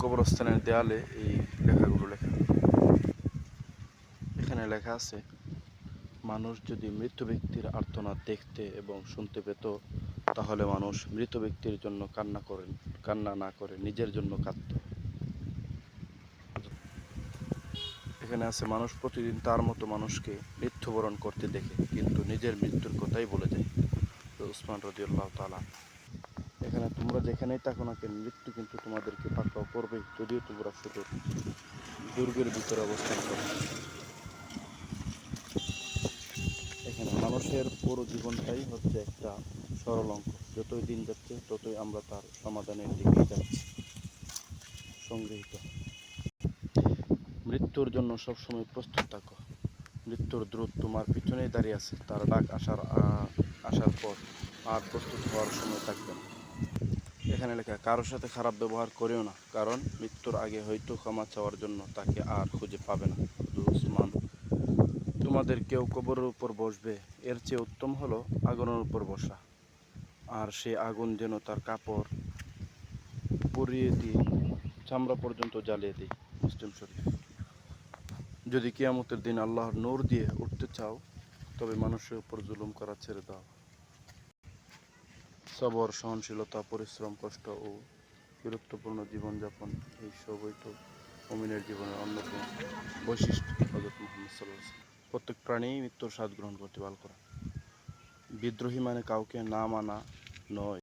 কবরস্থানের দেয়ালে এই লেখাগুলো লেখা। এখানে লেখা আছে, মানুষ যদি মৃত ব্যক্তির আর্তনাদ দেখতে এবং শুনতে পেত, তাহলে মানুষ মৃত ব্যক্তির জন্য কান্না করেন, কান্না না করে নিজের জন্য কাঁদত। এখানে আছে, মানুষ প্রতিদিন তার মতো মানুষকে মৃত্যুবরণ করতে দেখে, কিন্তু নিজের মৃত্যুর কথাই বলে যায়। উসমান রদিউল্লাহ তালা এখানে তোমরা যেখানেই থাকো না কেন, মৃত্যু কিন্তু তোমাদেরকে পাকড়াও করবে, যদিও তোমরা শুধু দুর্গের ভিতরে অবস্থান করো। এখানে মানুষের পুরো জীবনটাই হচ্ছে একটা সরল অঙ্ক। যতই দিন যাচ্ছে, ততই আমরা তার সমাধানের দিকে যাচ্ছি। সংগৃহীত। মৃত্যুর জন্য সবসময় প্রস্তুত থাকো। মৃত্যুর দ্রুত তোমার পিছনেই দাঁড়িয়ে আছে। তার ডাক আসার আসার পর আর প্রস্তুত হওয়ার সময় থাকবে এখানে লেখা, কারোর সাথে খারাপ ব্যবহার করেও না, কারণ মৃত্যুর আগে হয়তো ক্ষমা চাওয়ার জন্য তাকে আর খুঁজে পাবে না। উসমান, তোমাদের কেউ কবরের উপর বসবে, এর চেয়ে উত্তম হলো আগুনের উপর বসা। আর সে আগুন যেন তার কাপড় পুড়িয়ে দিয়ে চামড়া পর্যন্ত জ্বালিয়ে দিই মুসলিম শরীফ। যদি কিয়ামতের দিন আল্লাহর নূর দিয়ে উঠতে চাও, তবে মানুষের উপর জুলুম করা ছেড়ে দাও। সবর, সহনশীলতা, পরিশ্রম, কষ্ট ও গুরুত্বপূর্ণ জীবনযাপন এই সবই তো অমিনের জীবনের অন্যতম বৈশিষ্ট্য হজরত মোহাম্মদ সাল্লাহ প্রত্যেক প্রাণী মৃত্যুর স্বাদ গ্রহণ করতে বাল করা। বিদ্রোহী মানে কাউকে না মানা নয়।